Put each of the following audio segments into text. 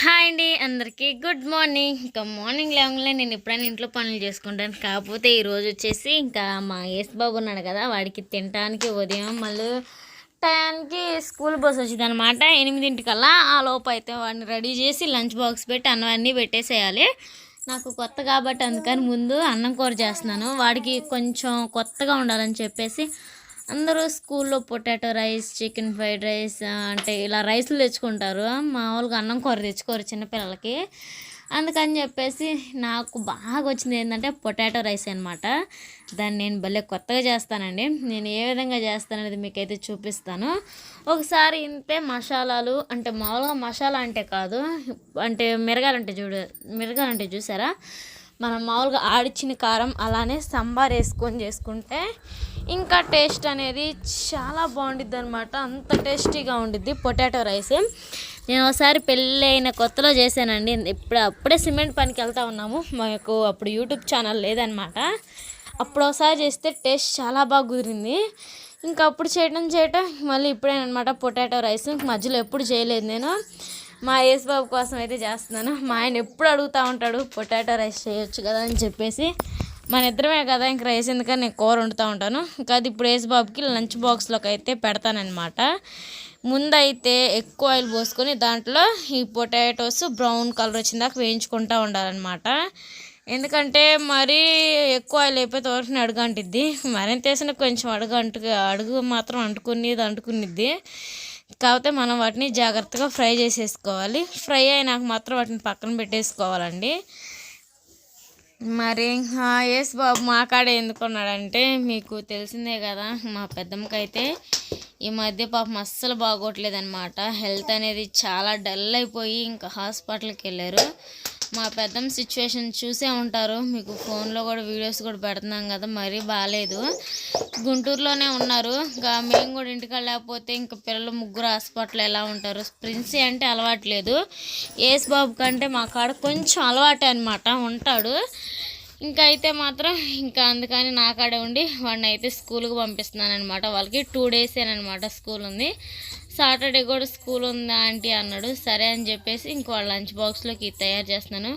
Hi అండి అందరికీ good morning. ఇంకా మార్నింగ్ లేవగానే నేను ఎప్పుడైనా ఇంట్లో పనులు చేసుకుంటాను. కాకపోతే ఈరోజు వచ్చేసి ఇంకా మా యేసు బాబు ఉన్నాడు కదా వాడికి తినడానికి ఉదయం మళ్ళీ టయానికి స్కూల్ బస్ వచ్చింది అనమాట ఎనిమిదింటికల్లా ఆ లోపు అయితే వాడిని రెడీ చేసి లంచ్ బాక్స్ పెట్టి అన్నవన్నీ పెట్టేసేయాలి. నాకు కొత్త కాబట్టి అందుకని ముందు అన్నం కూర చేస్తున్నాను. వాడికి కొంచెం కొత్తగా ఉండాలని చెప్పేసి అందరూ స్కూల్లో potato rice chicken fried rice అంటే ఇలా రైస్లు తెచ్చుకుంటారు. మామూలుగా అన్నం కూర తెచ్చుకోరు చిన్నపిల్లలకి. అందుకని చెప్పేసి నాకు బాగా వచ్చింది ఏంటంటే పొటాటో రైస్ అనమాట దాన్ని నేను భలే కొత్తగా చేస్తానండి. నేను ఏ విధంగా చేస్తాననేది మీకైతే చూపిస్తాను. ఒకసారి ఇంతే మసాలాలు అంటే మామూలుగా మసాలా అంటే కాదు అంటే మిరగాలంటే చూడు మిరగాలంటే చూసారా? మనం మామూలుగా ఆడిచ్చిన కారం అలానే సాంబార్ వేసుకొని చేసుకుంటే ఇంకా టేస్ట్ అనేది చాలా బాగుండిద్ది అనమాట అంత టేస్టీగా ఉండిద్ది పొటాటో రైస్. నేను ఒకసారి పెళ్ళి అయిన కొత్తలో చేశానండి. ఇప్పుడు అప్పుడే సిమెంట్ పనికి వెళ్తా ఉన్నాము. మాకు అప్పుడు యూట్యూబ్ ఛానల్ లేదనమాట అప్పుడు ఒకసారి చేస్తే టేస్ట్ చాలా బాగా కుదిరింది. ఇంకా అప్పుడు చేయడం చేయటం మళ్ళీ ఇప్పుడేనమాట పొటాటో రైస్. మధ్యలో ఎప్పుడు చేయలేదు నేను. మా యేసుబాబు కోసం అయితే చేస్తున్నాను. మా ఆయన ఎప్పుడు అడుగుతూ ఉంటాడు పొటాటో రైస్ చేయొచ్చు కదా అని చెప్పేసి. మన ఇద్దరమే కదా ఇంక రైస్ ఎందుకని నేను కూర వండుతూ ఉంటాను. ఇంకా అది ఇప్పుడు యేసుబాబుకి లంచ్ బాక్స్లోకి అయితే పెడతానమాట ముందైతే ఎక్కువ ఆయిల్ పోసుకొని దాంట్లో ఈ పొటాటోస్ బ్రౌన్ కలర్ వచ్చిన దాకా వేయించుకుంటూ ఉండాలన్నమాట. ఎందుకంటే మరీ ఎక్కువ ఆయిల్ అయిపోతే వరకు అడుగు మరింత వేసిన కొంచెం అడుగు అంటు అడుగు మాత్రం అంటుకునేది అంటుకునిద్ది. కాకపోతే మనం వాటిని జాగ్రత్తగా ఫ్రై చేసేసుకోవాలి. ఫ్రై అయినాక మాత్రం వాటిని పక్కన పెట్టేసుకోవాలండి. మరి ఎస్ బాబు మా కాడ ఎందుకున్నాడంటే మీకు తెలిసిందే కదా మా పెద్దమ్మకైతే ఈ మధ్య పాపం అస్సలు బాగోట్లేదన్నమాట. హెల్త్ అనేది చాలా డల్ అయిపోయి ఇంకా హాస్పిటల్కి వెళ్ళారు. మా పెద్దమ్మ సిచ్యువేషన్ చూసే ఉంటారు. మీకు ఫోన్లో కూడా వీడియోస్ కూడా పెడుతున్నాం కదా మరీ బాగాలేదు గుంటూరులోనే ఉన్నారు. ఇంకా మేము కూడా ఇంటికి లేకపోతే ఇంకా పిల్లలు ముగ్గురు హాస్పిటల్ ఎలా ఉంటారు? ప్రిన్సీ అంటే అలవాట్లేదు ఏస్ బాబు కంటే మా కాడ కొంచెం అలవాటే అనమాట ఉంటాడు. ఇంకా అయితే మాత్రం ఇంకా అందుకని నా కాడే ఉండి వాడిని అయితే స్కూల్కి పంపిస్తున్నాను అనమాట వాళ్ళకి టూ డేసేనమాట స్కూల్ ఉంది. సాటర్డే కూడా స్కూల్ ఉందా ఆంటీ అన్నాడు. సరే అని చెప్పేసి ఇంకో వాళ్ళ లంచ్ బాక్స్లోకి తయారు చేస్తున్నాను.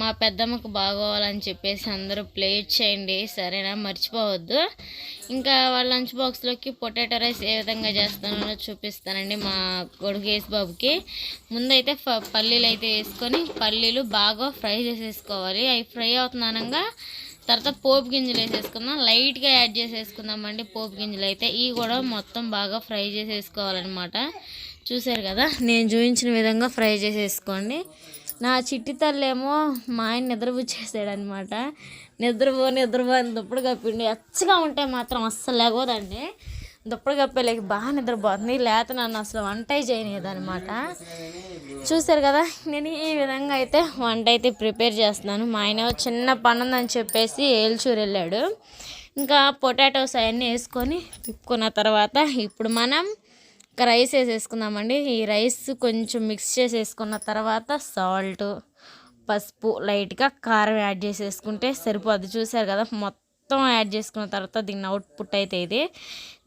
మా పెద్దమ్మకు బాగోవాలని చెప్పేసి అందరూ ప్లేట్ చేయండి. సరేనా? మర్చిపోవద్దు. ఇంకా వాళ్ళ లంచ్ బాక్స్లోకి పొటాటో రైస్ ఏ విధంగా చేస్తానో చూపిస్తానండి మా కొడుకు యేసు బాబుకి ముందైతే పల్లీలు అయితే వేసుకొని పల్లీలు బాగా ఫ్రై చేసేసుకోవాలి. అవి ఫ్రై అవుతున్నానంగా తర్వాత పోపు గింజలు వేసేసుకుందాం. లైట్గా యాడ్ చేసేసుకుందామండి పోపు గింజలు అయితే. ఇవి కూడా మొత్తం బాగా ఫ్రై చేసేసుకోవాలన్నమాట. చూసారు కదా నేను చూపించిన విధంగా ఫ్రై చేసేసుకోండి. నా చిట్టి తల్లేమో మా ఆయన నిద్రపుచ్చేసాడనమాట నిద్రపో నిద్రపో అని దుప్పుడు కప్పిండి ఎచ్చగా ఉంటే మాత్రం అస్సలు లేకపోదండి దుప్పుడు కప్పేలేక బాగా నిద్రపోతుంది. లేత నన్ను అసలు వంట చేయలేదనమాట చూసారు కదా నేను ఈ విధంగా అయితే వంట అయితే ప్రిపేర్ చేస్తున్నాను. మా ఆయన చిన్న పని ఉందని చెప్పేసి ఏల్చూరు వెళ్ళాడు. ఇంకా పొటాటోస్ అవన్నీ వేసుకొని తిప్పుకున్న తర్వాత ఇప్పుడు మనం ఇంకా రైస్ వేసేసుకుందామండి. ఈ రైస్ కొంచెం మిక్స్ చేసేసుకున్న తర్వాత సాల్ట్ పసుపు లైట్గా కారం యాడ్ చేసేసుకుంటే సరిపోద్ది. చూసారు కదా మొత్తం మొత్తం యాడ్ చేసుకున్న తర్వాత దీని అవుట్పుట్ అయితే ఇది.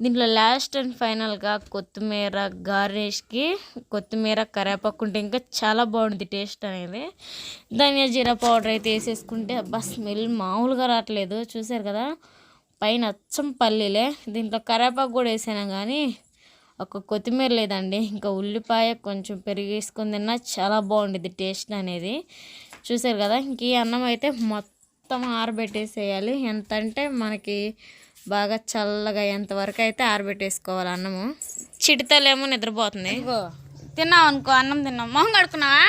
దీంట్లో లాస్ట్ అండ్ ఫైనల్గా కొత్తిమీర గార్నిష్కి కొత్తిమీర కరేపాకు ఉంటే ఇంకా చాలా బాగుంది టేస్ట్ అనేది. ధనియా జీరా పౌడర్ అయితే వేసేసుకుంటే అబ్బా స్మెల్ మామూలుగా రావట్లేదు. చూసారు కదా? పైన అచ్చం పల్లీలే. దీంట్లో కరివేపాకు కూడా వేసాను కానీ ఒక కొత్తిమీర లేదండి. ఇంకా ఉల్లిపాయ కొంచెం పెరిగి తిన్నా చాలా బాగుండేది టేస్ట్ అనేది. చూసారు కదా? ఇంక ఈ అన్నం అయితే మొత్తం ఆరబెట్టేసేయాలి. ఎంత అంటే మనకి బాగా చల్లగా ఎంతవరకు అయితే ఆరబెట్టేసుకోవాలి అన్నము. చిటితలేమో నిద్రపోతుంది. తిన్నావు అనుకో అన్నం తిన్నావు. మొహం కడుక్కున్నావా?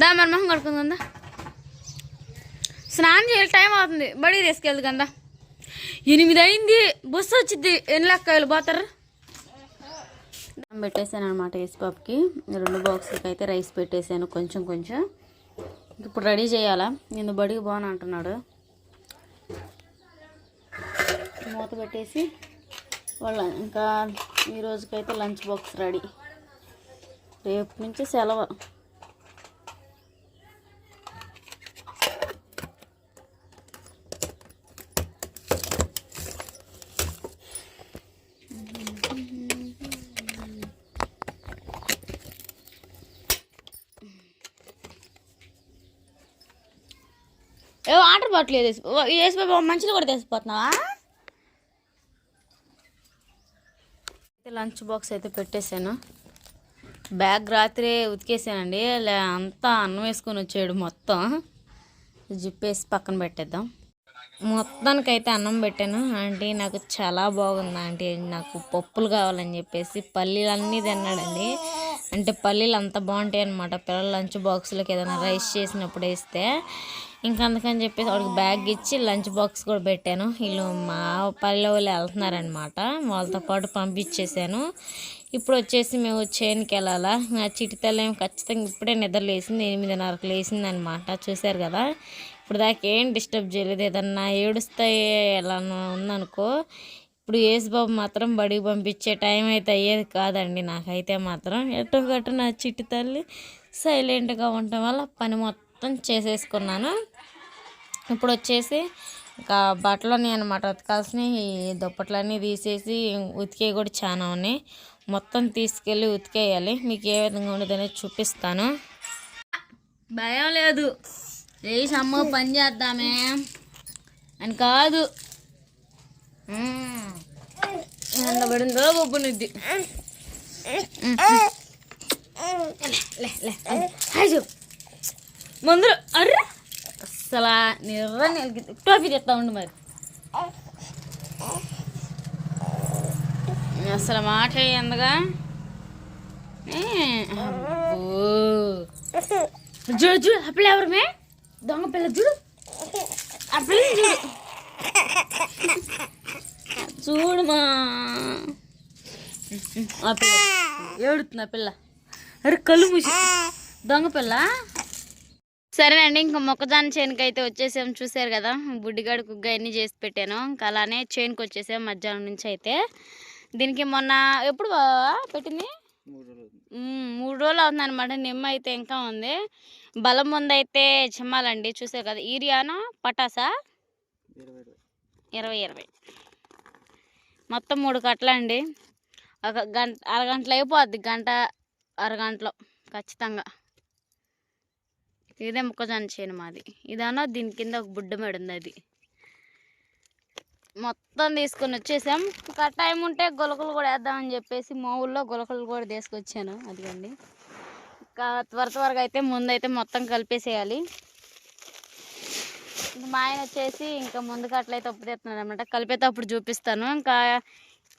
దా మరి మొహం కడుకుందా స్నానం చేయాలి టైం అవుతుంది. బడి తీసుకెళ్దు కదా ఎనిమిది అయింది బస్సు వచ్చింది ఎన్ని లెక్కలు పోతారు? పెట్టేశాను అనమాట బాబుకి రెండు బాక్సులకి అయితే రైస్ పెట్టేశాను కొంచెం కొంచెం. ఇప్పుడు రెడీ చేయాలా? నేను బడికి బాగా అంటున్నాడు. మూత పెట్టేసి వాళ్ళ ఇంకా ఈ రోజుకైతే లంచ్ బాక్స్ రెడీ. రేపు నుంచి సెలవు. వాటర్ బాటిల్ ఏది వేసి మంచిలో కూడా తెసిపోతున్నావా? లంచ్ బాక్స్ అయితే పెట్టేశాను. బ్యాగ్ రాత్రే ఉతికేసానండి. అంతా అన్నం వేసుకొని వచ్చాడు మొత్తం. జిప్పేసి పక్కన పెట్టేద్దాం. మొత్తానికైతే అన్నం పెట్టాను. ఆంటీ నాకు చాలా బాగుంది ఆంటీ. నాకు పప్పులు కావాలని చెప్పేసి పల్లీలు అన్నీ తిన్నాడండి. అంటే పల్లీలు అంత బాగుంటాయి అనమాట పిల్లల లంచ్ బాక్స్లోకి ఏదైనా రైస్ చేసినప్పుడు వేస్తే. ఇంకా అందుకని చెప్పేసి వాడికి బ్యాగ్ ఇచ్చి లంచ్ బాక్స్ కూడా పెట్టాను. వీళ్ళు మా పల్లె వాళ్ళు వెళ్తున్నారనమాట వాళ్ళతో పాటు పంపించేసాను. ఇప్పుడు వచ్చేసి మేము చేనుకి వెళ్ళాలా? నా చిటితలేం ఏమో ఖచ్చితంగా ఇప్పుడే నిద్ర లేసింది ఎనిమిదిన్నరకు లేచింది అనమాట చూశారు కదా? ఇప్పుడు దాకా ఏం డిస్టర్బ్ చేయలేదు. ఏదన్నా ఏడుస్తాయి ఎలా ఉందనుకో ఇప్పుడు యేసుబాబు మాత్రం బడికి పంపించే టైం అయితే అయ్యేది కాదండి నాకైతే మాత్రం. ఎట్టో గట్టు నా చిట్టి తల్లి సైలెంట్గా ఉండటం వల్ల పని మొత్తం మొత్తం చేసేసుకున్నాను. ఇప్పుడు వచ్చేసి ఇంకా బట్టలని అనమాట ఉతకాల్సినవి దుప్పట్లన్నీ తీసేసి ఉతికే కూడా చాలా ఉన్నాయి. మొత్తం తీసుకెళ్ళి ఉతికేయాలి. మీకు ఏ విధంగా ఉండేది చూపిస్తాను. భయం లేదు. లేచి అమ్మ పని చేద్దామే అని కాదు. ఎంత పడిందో లే ముందు అర్రే! అసలు నిర్ర నెలకి టోపీ తెస్తా ఉండు మరి. అసలు మాట ఎందుగా చూడు చూడు అప్పుడు ఎవరు మే? దొంగ పిల్ల చూడు అప్పుడు చూడు చూడు మా. ఆ పిల్ల. ఏడుతుంది ఆ పిల్ల. అరే కళ్ళు మూసి. దొంగ పిల్ల? సరేనండి ఇంకా మొక్కజొన్న చేనుకి అయితే వచ్చేసాం. చూసారు కదా బుడ్డిగాడు కుగ్గ అన్నీ చేసి పెట్టాను. ఇంకా అలానే చేనుకి వచ్చేసాం మధ్యాహ్నం నుంచి అయితే. దీనికి మొన్న ఎప్పుడు పెట్టింది? మూడు రోజులు అవుతుంది. అనమాట నిమ్మ అయితే ఇంకా ఉంది. బలం ముందు అయితే చిమ్మాలండి. చూసారు కదా ఈరియానా పటాసా? ఇరవై ఇరవై. మొత్తం మూడు కట్టలండి. ఒక గంట అరగంటలో అయిపోద్ది. గంట అరగంటలో. ఖచ్చితంగా. ఇదే మొక్కజొన్న చేను మాది. ఇదన్నా దీని కింద ఒక బుడ్డ మేడ ఉంది అది. మొత్తం తీసుకొని వచ్చేసాం. ఒక టైం ఉంటే గొలకలు కూడా వేద్దామని చెప్పేసి మా ఊళ్ళో గొలకలు కూడా తీసుకొచ్చాను. అదిగండి. ఇంకా త్వర త్వరగా అయితే ముందైతే మొత్తం కలిపేసేయాలి. మా ఆయన వచ్చేసి ఇంకా ముందుకు అట్లయితే ఉప్పుదేస్తున్నాడు అనమాట కలిపేటప్పుడు చూపిస్తాను. ఇంకా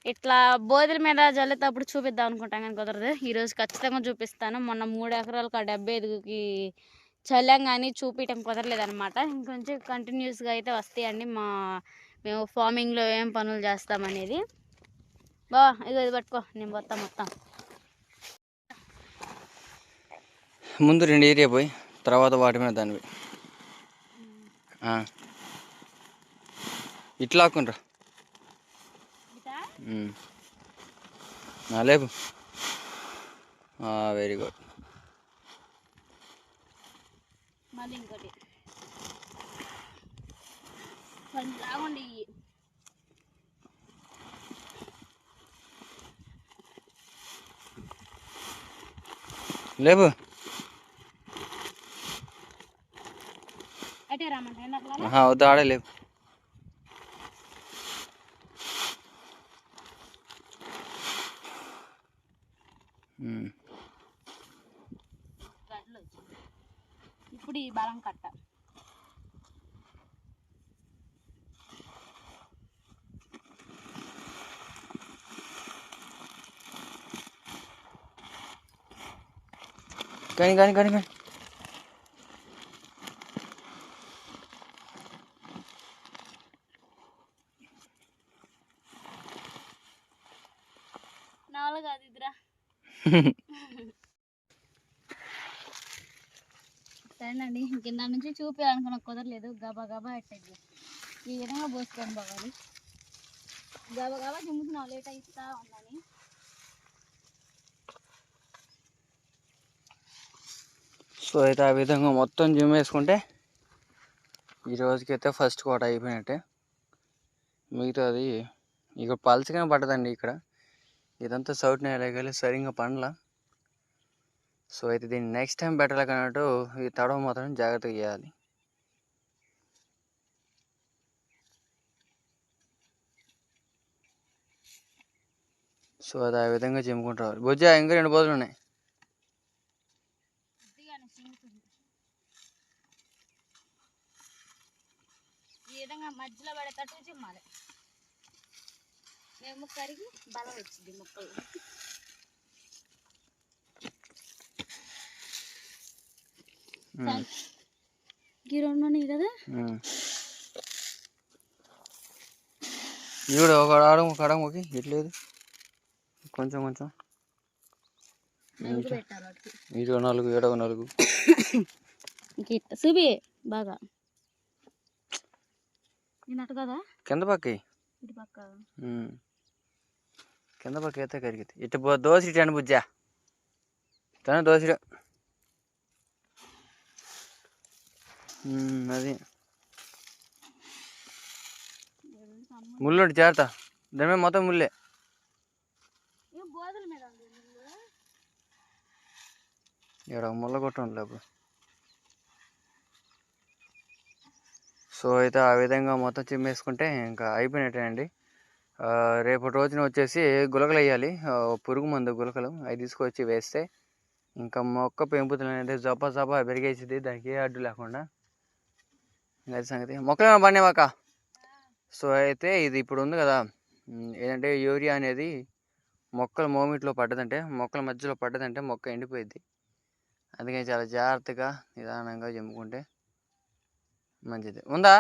ఇట్లా బోధుల మీద జల్లేటప్పుడు చూపిద్దాం అనుకుంటాం కానీ కుదరదు. ఈరోజు ఖచ్చితంగా చూపిస్తాను. మొన్న మూడు ఎకరాలకు ఆ డెబ్బై ఐదుకి చల్లాం కానీ చూపించడం కుదరలేదు అనమాట ఇంకొంచెం కంటిన్యూస్గా అయితే వస్తాయండి మా మేము ఫార్మింగ్లో ఏం పనులు చేస్తామనేది. బా ఇగో ఇది పట్టుకో నేను మొత్తం మొత్తం. ముందు రెండు ఏరియా పోయి తర్వాత వాటి మీద దానివి. ఇట్లా ఆకుండ్రా లేపు. వెరీ గుడ్ మళ్ళీ ఇంకోటి. కొంచెం లాగండి ఇయ్యి. లేపు అటే రామంట ఎందాకలా ఆహా, వద్దు ఆడే లేపు ఇప్పుడు ఈ బలం కట్ట కానీ కానీ కానీ కానీ నావల కాదు ఇదిరా సరేనండి కింద నుంచి చూపించాలనుకున్న కుదరలేదు. గబా గబా ఎట్టేది ఈ విధంగా పోసుకొని పోవాలి. గబా గబా చిమ్ముతున్నావు లేట్ అయిస్తా ఉందని. సో అయితే ఆ విధంగా మొత్తం జిమ్ వేసుకుంటే ఈ రోజుకైతే ఫస్ట్ కోట అయిపోయినట్టే. మిగతాది ఇక పల్చగానే పడదండి ఇక్కడ. ఇదంతా సౌట్ నేలకెళ్ళి సరిగ్గా పండ్ల. సో అయితే దీన్ని నెక్స్ట్ టైం బెటర్ అన్నట్టు ఈ తడవ మాత్రం జాగ్రత్తగా చేయాలి. సో అది ఆ విధంగా చెప్పుకుంటారు బుజ్జా ఇంకా రెండు బోతులు ఉన్నాయి ఈ రెండు ఉన్నాయి కదా? ఉమ్. ఈవిడ ఒక అడం ఒక అడం ఒక ఇట్లేదు కొంచెం కొంచెం. ఇటు నాలుగు ఏడవ నాలుగు. చూపి బాగా. నేనట్టు కదా? కింద పక్క. కింద పక్క అయితే కరిగితే ఇటు దోశ ఇటు అని బుజ్జా. తన దోశ అది. ముళ్ళు జాగ్రత్త. దాని మీద మొత్తం ముళ్ళే ఇక్కడ ముళ్ళ కొట్ట ఉండలే అప్పుడు. సో అయితే ఆ విధంగా మొత్తం చిమ్మేసుకుంటే ఇంకా అయిపోయినట్టేనండి. రేపటి రోజున వచ్చేసి గులకలు వేయాలి. పురుగు మందు గులకలు. అవి తీసుకొచ్చి వేస్తే ఇంకా మొక్క పెంపుదల అనేది జప జప పెరిగేసింది దానికి ఏ అడ్డు లేకుండా. అది సంగతి. మొక్కలు పండేవాక సో అయితే ఇది ఇప్పుడు ఉంది కదా. ఏంటంటే యూరియా అనేది మొక్కల మోమిట్లో పడ్డదంటే మొక్కల మధ్యలో పడ్డదంటే మొక్క ఎండిపోయింది అందుకని చాలా జాగ్రత్తగా నిదానంగా చెమ్ముకుంటే మంచిది. ఉందా?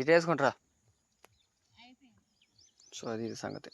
ఇటు వేసుకుంటారా. సో అది ఇది సంగతి.